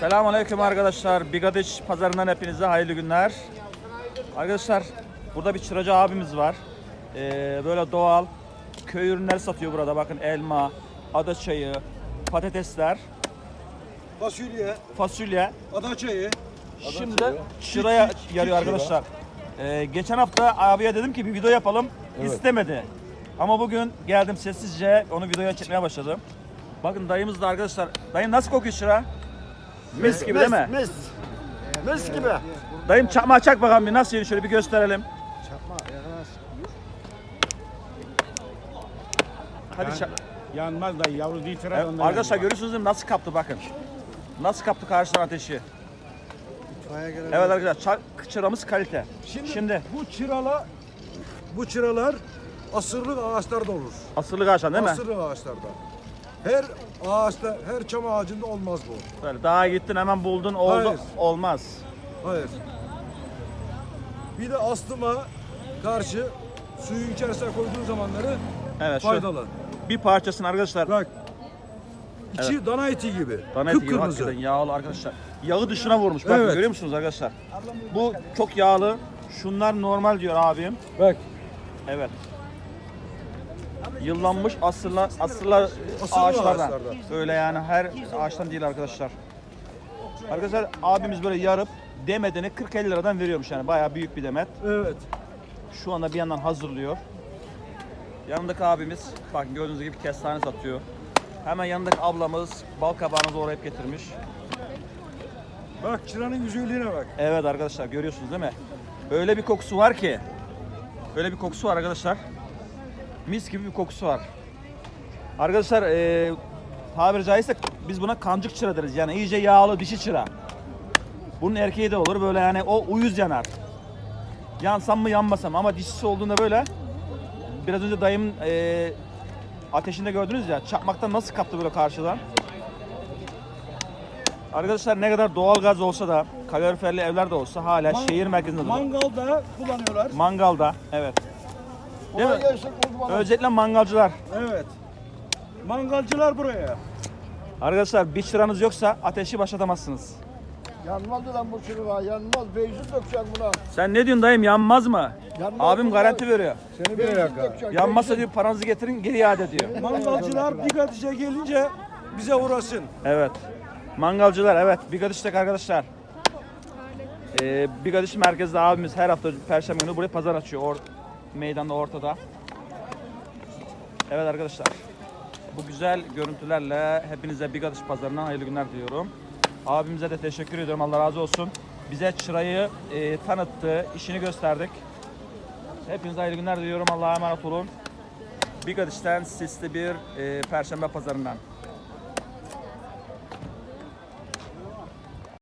Selamünaleyküm arkadaşlar. Bigadiş pazarından hepinize hayırlı günler. Arkadaşlar burada bir çıracı abimiz var. Ee, böyle doğal köy ürünleri satıyor burada. Bakın elma, ada çayı, patatesler, Fasulye, fasulye. ada çayı. Şimdi çıraya yarıyor arkadaşlar. Ee, geçen hafta abiye dedim ki bir video yapalım. İstemedi. Ama bugün geldim sessizce onu videoya çekmeye başladım. Bakın dayımız da arkadaşlar. Dayım nasıl kokuyor çıra? Mis gibi değil mi? Mis. Mis gibi. Dayım çakma çak bakalım bir nasıl şöyle bir gösterelim. Hadi çak. Yanmaz da yavru değil Evet, ondan arkadaşlar görüyorsunuz değil mi? Nasıl kaptı bakın. Nasıl kaptı karşıdan ateşi. Evet arkadaşlar çak, çıramız kalite. Şimdi, Şimdi bu çırala, bu çıralar asırlık ağaçlarda olur. asırlık ağaçtan değil mi? Asırlık ağaçlarda. Her ağaçta, her çam ağacında olmaz bu. Böyle daha gittin hemen buldun oldu Hayır. olmaz. Hayır. Bir de astıma karşı suyun içerisine koyduğun zamanları Evet şu faydalı. bir parçasını arkadaşlar Bak. İçi dana eti gibi. dana eti gibi Kıpkırmızı. hakikaten yağlı arkadaşlar. Yağı dışına vurmuş. Bakın Evet. görüyor musunuz arkadaşlar? Bu çok yağlı. Şunlar normal diyor abim. Bak. Evet. Yıllanmış asırlar asırlar ağaçlardan. Öyle yani her ağaçtan değil arkadaşlar. Arkadaşlar abimiz böyle yarıp demedeni 40-50 liradan veriyormuş yani bayağı büyük bir demet. Evet. Şu anda bir yandan hazırlıyor. Yanındaki abimiz bak gördüğünüz gibi kestane satıyor. Hemen yanındaki ablamız bal kabağını doğrayıp getirmiş. Bak çıranın güzelliğine bak. Evet arkadaşlar görüyorsunuz değil mi? Öyle bir kokusu var ki. Öyle bir kokusu var arkadaşlar. Mis gibi bir kokusu var. Arkadaşlar eee tabiri caizse biz buna kancık çıra deriz. Yani iyice yağlı dişi çıra. Bunun erkeği de olur böyle yani o uyuz yanar. Yansam mı yanmasam ama dişisi olduğunda böyle biraz önce dayımın eee ateşinde gördünüz ya çakmaktan nasıl kaptı böyle karşıdan. Arkadaşlar ne kadar doğal gaz olsa da kaloriferli evler de olsa hala Man- şehir merkezinde. Mangalda kullanıyorlar. Mangalda evet. Değil mi? Kolay gelsin kurban. Özellikle mangalcılar. Evet. Mangalcılar buraya. Arkadaşlar bir çıranız yoksa ateşi başlatamazsınız. Yanmaz lan bu çırığa yanmaz. Beyzin dökeceksin buna. Sen ne diyorsun dayım yanmaz mı? Yanmaz Abim bunlar. garanti veriyor. Seni bir dökeceksin. Yanmazsa diyor paranızı getirin geri iade diyor. Mangalcılar Bigadiş'e gelince bize uğrasın. Evet. Mangalcılar evet. Bigadiş'tek arkadaşlar. Ee, Bigadiş merkezde abimiz her hafta perşembe günü buraya pazar açıyor. Or meydanda ortada. Evet arkadaşlar. Bu güzel görüntülerle hepinize Bigadiş pazarından hayırlı günler diliyorum. Abimize de teşekkür ediyorum. Allah razı olsun. Bize çırayı e, tanıttı, işini gösterdik. Hepinize hayırlı günler diliyorum. Allah'a emanet olun. Bigadiş'ten sisli bir e, perşembe pazarından.